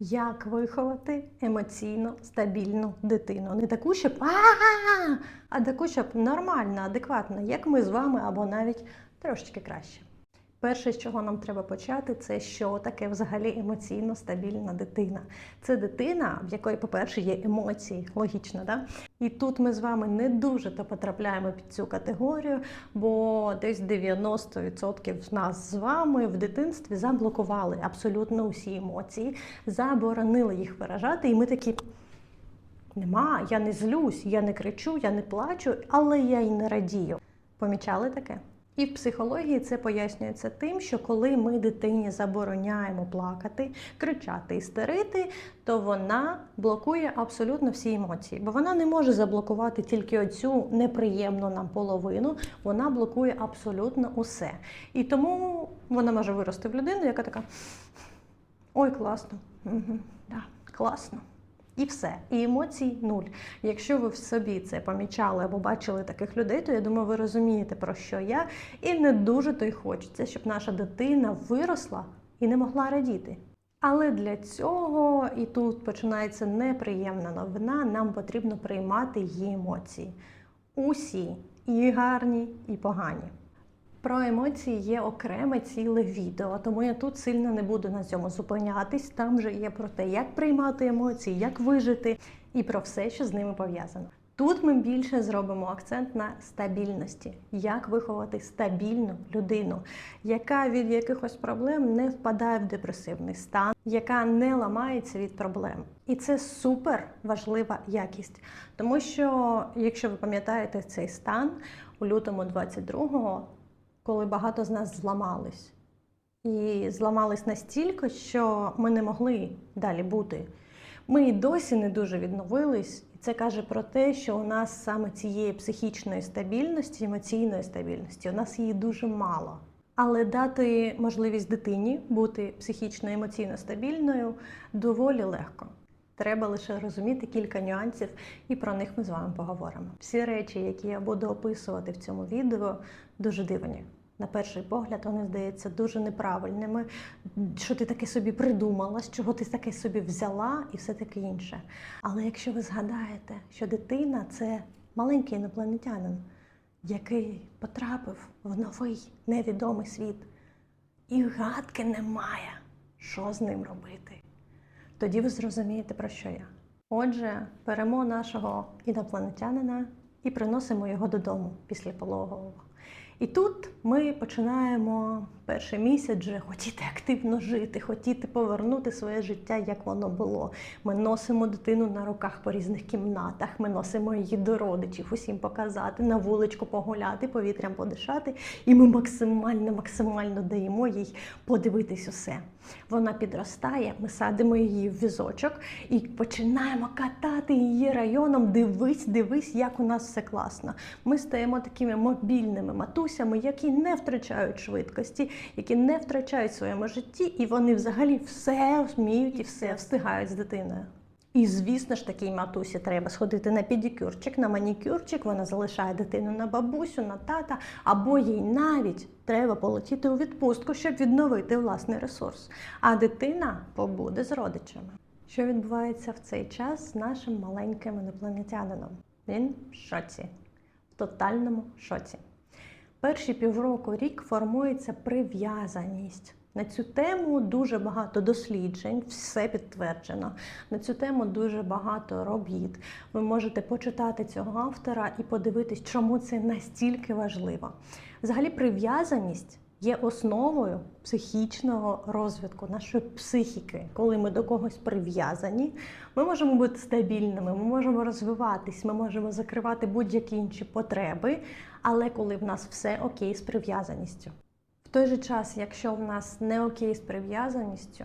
Як виховати емоційно стабільну дитину? Не таку, щоб «А-а-а», а таку, щоб нормальна, адекватна, як ми з вами, або навіть трошечки краще. Перше, з чого нам треба почати, це що таке взагалі емоційно стабільна дитина. Це дитина, в якої, по-перше, є емоції, логічно, да? І тут ми з вами не дуже то потрапляємо під цю категорію, бо десь 90% нас з вами в дитинстві заблокували абсолютно усі емоції, заборонили їх виражати, і ми такі. Нема, я не злюсь, я не кричу, я не плачу, але я й не радію. Помічали таке? І в психології це пояснюється тим, що коли ми дитині забороняємо плакати, кричати, істерити, то вона блокує абсолютно всі емоції, бо вона не може заблокувати тільки оцю неприємну нам половину, вона блокує абсолютно усе. І тому вона може вирости в людину, яка така: ой, класно, угу, да, класно. І все, і емоцій нуль. Якщо ви в собі це помічали або бачили таких людей, то я думаю, ви розумієте, про що я. І не дуже то й хочеться, щоб наша дитина виросла і не могла радіти. Але для цього, і тут починається неприємна новина, нам потрібно приймати її емоції. Усі, і гарні, і погані. Про емоції є окреме ціле відео, тому я тут сильно не буду на цьому зупинятись. Там же є про те, як приймати емоції, як вижити, і про все, що з ними пов'язано. Тут ми більше зробимо акцент на стабільності, як виховати стабільну людину, яка від якихось проблем не впадає в депресивний стан, яка не ламається від проблем. І це супер важлива якість, тому що, якщо ви пам'ятаєте цей стан у лютому 22-го, коли багато з нас зламались. І зламались настільки, що ми не могли далі бути. Ми і досі не дуже відновились, і це каже про те, що у нас саме цієї психічної стабільності, емоційної стабільності, у нас її дуже мало. Але дати можливість дитині бути психічно емоційно стабільною доволі легко. Треба лише розуміти кілька нюансів, і про них ми з вами поговоримо. Всі речі, які я буду описувати в цьому відео, дуже дивні. На перший погляд, вони здаються дуже неправильними. Що ти таке собі придумала, з чого ти таке собі взяла, і все таке інше. Але якщо ви згадаєте, що дитина це маленький інопланетянин, який потрапив в новий невідомий світ, і гадки немає, що з ним робити тоді ви зрозумієте, про що я. Отже, беремо нашого інопланетянина і приносимо його додому після пологового. І тут ми починаємо перший місяць вже хотіти активно жити, хотіти повернути своє життя, як воно було. Ми носимо дитину на руках по різних кімнатах, ми носимо її до родичів, усім показати, на вуличку погуляти, повітрям подишати, і ми максимально, максимально даємо їй подивитись усе. Вона підростає, ми садимо її в візочок і починаємо катати її районом. Дивись, дивись, як у нас все класно. Ми стаємо такими мобільними матусями, які не втрачають швидкості, які не втрачають своєму житті, і вони взагалі все вміють і все встигають з дитиною. І, звісно ж, такій матусі треба сходити на педикюрчик, на манікюрчик, вона залишає дитину на бабусю, на тата, або їй навіть треба полетіти у відпустку, щоб відновити власний ресурс. А дитина побуде з родичами. Що відбувається в цей час з нашим маленьким інопланетянином? Він в шоці, в тотальному шоці. Перші півроку рік формується прив'язаність. На цю тему дуже багато досліджень, все підтверджено. На цю тему дуже багато робіт. Ви можете почитати цього автора і подивитись, чому це настільки важливо. Взагалі, прив'язаність є основою психічного розвитку нашої психіки. Коли ми до когось прив'язані, ми можемо бути стабільними, ми можемо розвиватись, ми можемо закривати будь-які інші потреби, але коли в нас все окей з прив'язаністю. В той же час, якщо в нас не окей з прив'язаністю,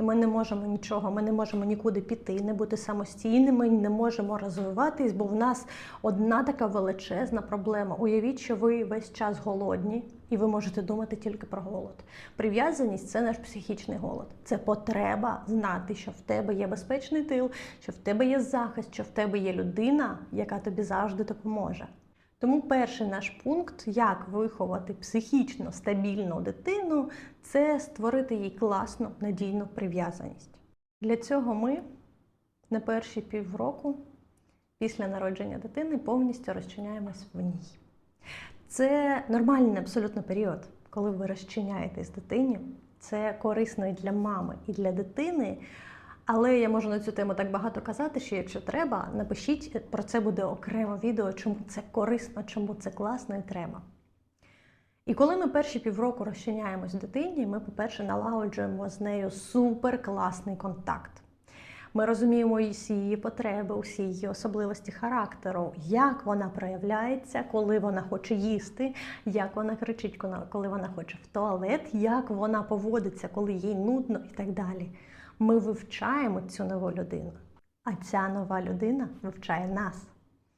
то ми не можемо нічого, ми не можемо нікуди піти, не бути самостійними, не можемо розвиватись, бо в нас одна така величезна проблема. Уявіть, що ви весь час голодні, і ви можете думати тільки про голод. Прив'язаність це наш психічний голод. Це потреба знати, що в тебе є безпечний тил, що в тебе є захист, що в тебе є людина, яка тобі завжди допоможе. Тому перший наш пункт, як виховати психічно стабільну дитину, це створити їй класну надійну прив'язаність. Для цього ми на перші півроку після народження дитини повністю розчиняємось в ній. Це нормальний абсолютно період, коли ви розчиняєтесь дитині. Це корисно і для мами, і для дитини. Але я можу на цю тему так багато казати, що якщо треба, напишіть про це буде окремо відео, чому це корисно, чому це класно і треба. І коли ми перші півроку розчиняємось дитині, ми, по-перше, налагоджуємо з нею супер класний контакт. Ми розуміємо всі її потреби, усі її особливості характеру, як вона проявляється, коли вона хоче їсти, як вона кричить, коли вона хоче в туалет, як вона поводиться, коли їй нудно і так далі. Ми вивчаємо цю нову людину, а ця нова людина вивчає нас.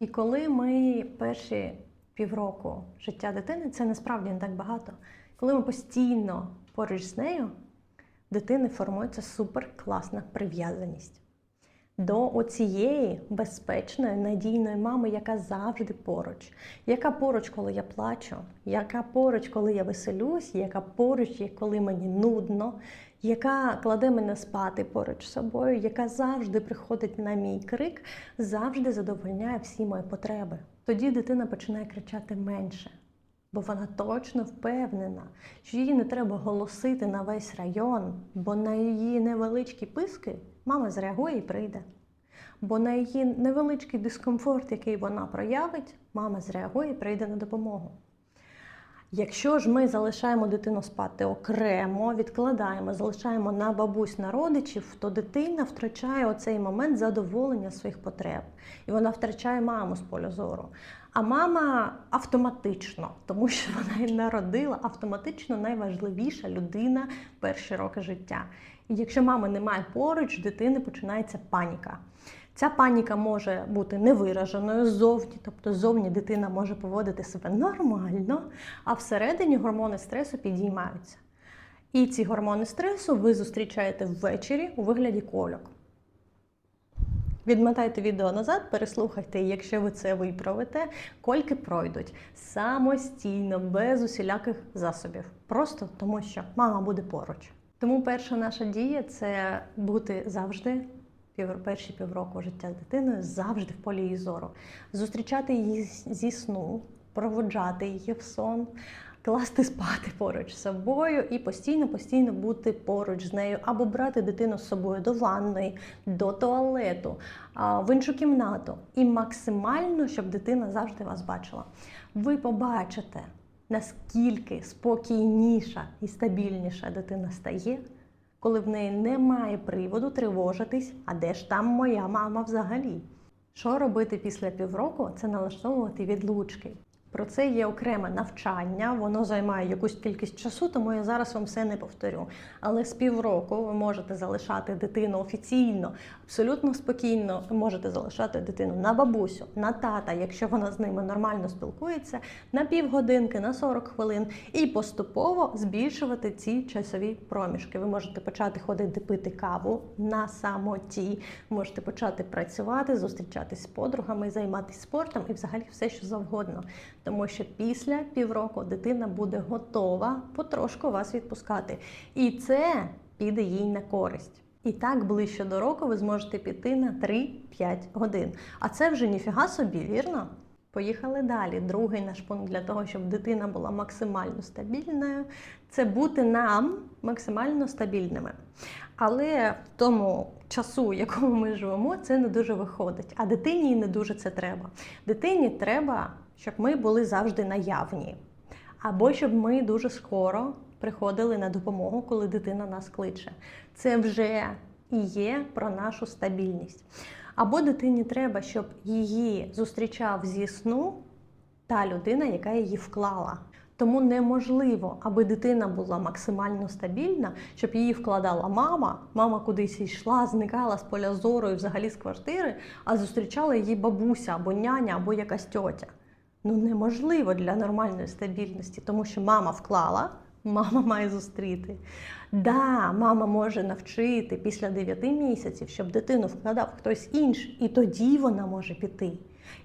І коли ми перші півроку життя дитини, це насправді не так багато. Коли ми постійно поруч з нею, дитини формується супер класна прив'язаність до оцієї безпечної, надійної мами, яка завжди поруч, яка поруч, коли я плачу, яка поруч, коли я веселюсь, яка поруч, коли мені нудно, яка кладе мене спати поруч з собою, яка завжди приходить на мій крик, завжди задовольняє всі мої потреби. Тоді дитина починає кричати менше. Бо вона точно впевнена, що їй не треба голосити на весь район, бо на її невеличкі писки мама зреагує і прийде. Бо на її невеличкий дискомфорт, який вона проявить, мама зреагує і прийде на допомогу. Якщо ж ми залишаємо дитину спати окремо, відкладаємо, залишаємо на бабусь на родичів, то дитина втрачає оцей момент задоволення своїх потреб. І вона втрачає маму з поля зору. А мама автоматично, тому що вона і народила автоматично найважливіша людина перші роки життя. І якщо мами немає поруч, дитини починається паніка. Ця паніка може бути невираженою ззовні, тобто ззовні дитина може поводити себе нормально, а всередині гормони стресу підіймаються. І ці гормони стресу ви зустрічаєте ввечері у вигляді кольок. Відмотайте відео назад, переслухайте, якщо ви це виправите, кольки пройдуть самостійно, без усіляких засобів. Просто тому, що мама буде поруч. Тому перша наша дія це бути завжди перші півроку життя з дитиною завжди в полі її зору. Зустрічати її зі сну, проводжати її в сон, класти спати поруч з собою і постійно-постійно бути поруч з нею, або брати дитину з собою до ванної, до туалету, в іншу кімнату. І максимально, щоб дитина завжди вас бачила. Ви побачите, наскільки спокійніша і стабільніша дитина стає коли в неї немає приводу тривожитись, а де ж там моя мама взагалі? Що робити після півроку? Це налаштовувати відлучки. Про це є окреме навчання, воно займає якусь кількість часу, тому я зараз вам все не повторю. Але з півроку ви можете залишати дитину офіційно, абсолютно спокійно можете залишати дитину на бабусю, на тата, якщо вона з ними нормально спілкується, на півгодинки, на 40 хвилин, і поступово збільшувати ці часові проміжки. Ви можете почати ходити пити каву на самоті, можете почати працювати, зустрічатись з подругами, займатися спортом і взагалі все, що завгодно. Тому що після півроку дитина буде готова потрошку вас відпускати. І це піде їй на користь. І так ближче до року ви зможете піти на 3-5 годин. А це вже ніфіга собі, вірно? Поїхали далі. Другий наш пункт для того, щоб дитина була максимально стабільною, це бути нам максимально стабільними. Але в тому часу, в якому ми живемо, це не дуже виходить. А дитині не дуже це треба. Дитині треба щоб ми були завжди наявні, або щоб ми дуже скоро приходили на допомогу, коли дитина нас кличе. Це вже і є про нашу стабільність. Або дитині треба, щоб її зустрічав зі сну та людина, яка її вклала. Тому неможливо, аби дитина була максимально стабільна, щоб її вкладала мама, мама кудись йшла, зникала з поля зору і взагалі з квартири, а зустрічала її бабуся або няня, або якась тьотя ну неможливо для нормальної стабільності, тому що мама вклала, мама має зустріти. Да, мама може навчити після 9 місяців, щоб дитину вкладав хтось інший, і тоді вона може піти.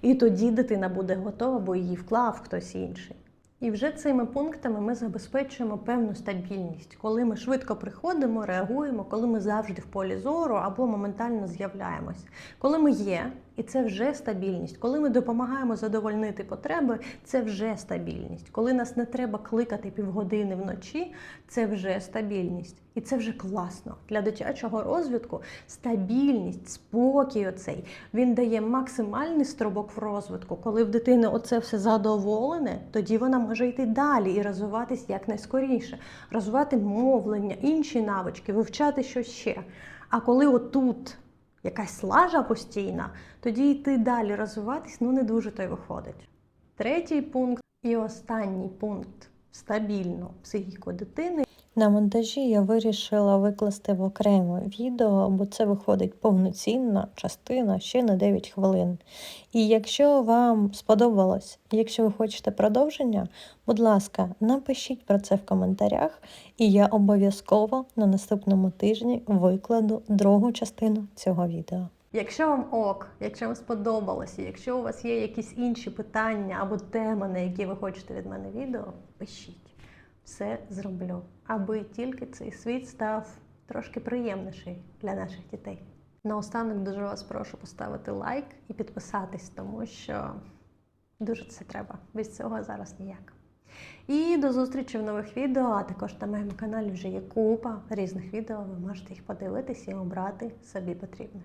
І тоді дитина буде готова, бо її вклав хтось інший. І вже цими пунктами ми забезпечуємо певну стабільність, коли ми швидко приходимо, реагуємо, коли ми завжди в полі зору або моментально з'являємось. Коли ми є, і це вже стабільність. Коли ми допомагаємо задовольнити потреби, це вже стабільність. Коли нас не треба кликати півгодини вночі, це вже стабільність. І це вже класно. Для дитячого розвитку стабільність, спокій оцей, він дає максимальний стрибок в розвитку. Коли в дитини оце все задоволене, тоді вона може йти далі і розвиватись якнайскоріше, розвивати мовлення, інші навички, вивчати щось ще. А коли отут якась лажа постійна, тоді йти далі розвиватись ну не дуже то й виходить. Третій пункт і останній пункт стабільно психіку дитини. На монтажі я вирішила викласти в окреме відео, бо це виходить повноцінна частина ще на 9 хвилин. І якщо вам сподобалось, якщо ви хочете продовження, будь ласка, напишіть про це в коментарях, і я обов'язково на наступному тижні викладу другу частину цього відео. Якщо вам ок, якщо вам сподобалося, якщо у вас є якісь інші питання або теми, на які ви хочете від мене відео, пишіть. Все зроблю, аби тільки цей світ став трошки приємніший для наших дітей. Наостанок дуже вас прошу поставити лайк і підписатись, тому що дуже це треба. Без цього зараз ніяк. І до зустрічі в нових відео, а також на моєму каналі вже є купа різних відео. Ви можете їх подивитися і обрати собі потрібне.